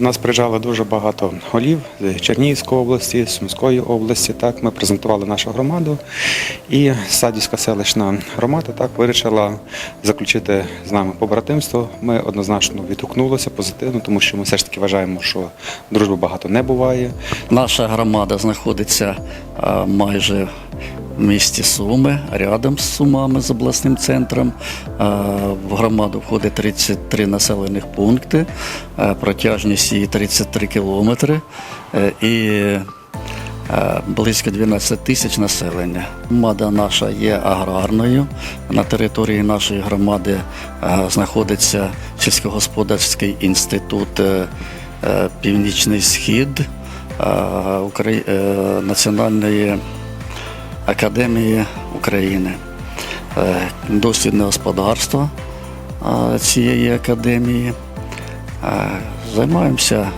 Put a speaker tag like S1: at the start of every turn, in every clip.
S1: У нас приїжджало дуже багато голів з Чернігівської області, Сумської області. Так, ми презентували нашу громаду. І Садівська селищна громада так вирішила заключити з нами побратимство. Ми однозначно відгукнулися позитивно, тому що ми все ж таки вважаємо, що дружби багато не буває.
S2: Наша громада знаходиться майже в місті Суми, рядом з Сумами, з обласним центром. В громаду входить 33 населених пункти, протяжність її 33 кілометри е, і е, близько 12 тисяч населення. Громада наша є аграрною. На території нашої громади е, знаходиться сільськогосподарський інститут е, е, Північний Схід е, е, Національної академії України. Е, Дослідне господарство е, цієї академії. Е, Займаємося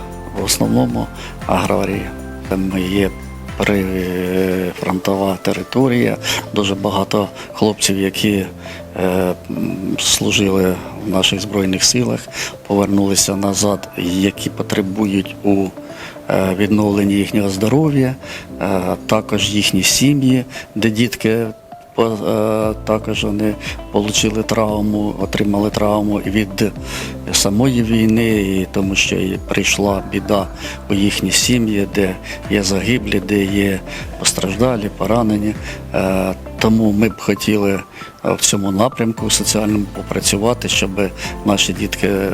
S2: в основному аграрією. Ми є прифронтова територія, дуже багато хлопців, які служили в наших збройних силах, повернулися назад, які потребують у е, відновленні їхнього здоров'я, е, також їхні сім'ї, де дітки е, також вони отримали травму, отримали травму від самої війни, і тому що і прийшла біда у їхні сім'ї, де є загиблі, де є постраждалі, поранені. Тому ми б хотіли е, в цьому напрямку соціальному попрацювати, щоб наші дітки е,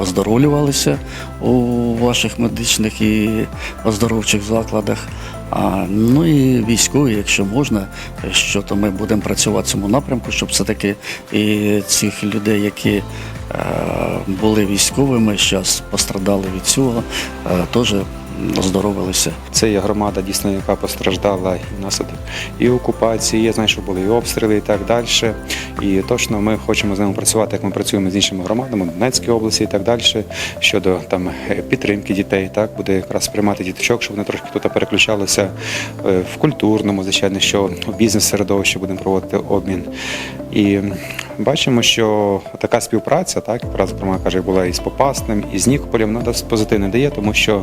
S2: оздоровлювалися у ваших медичних і оздоровчих закладах. А, ну і військові, якщо можна, що то ми будемо працювати в цьому напрямку, щоб все-таки і цих людей, які е, були військовими, зараз пострадали від цього, теж оздоровилися.
S1: Це є громада, дійсно, яка постраждала і внаслідок і окупації. Я знаю, що були і обстріли, і так далі. І точно ми хочемо з ними працювати, як ми працюємо з іншими громадами Донецькій області і так далі. Щодо там підтримки дітей, так буде якраз приймати діточок, щоб вони трошки тут переключалися е, в культурному, звичайно, що в бізнес-середовищі будемо проводити обмін. І бачимо, що така співпраця, так зокрема каже, була і з Попасним, і з Нікополем, вона досить позитивно дає, тому що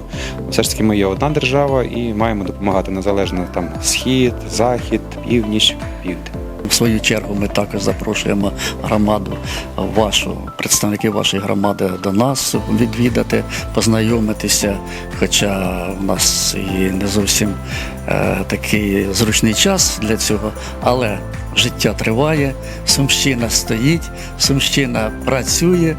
S1: все ж таки ми є одна держава і маємо допомагати незалежно там схід, захід, північ, південь.
S2: В свою чергу ми також запрошуємо громаду вашу, представників вашої громади до нас відвідати, познайомитися. Хоча в нас і не зовсім е, такий зручний час для цього, але життя триває, Сумщина стоїть, Сумщина працює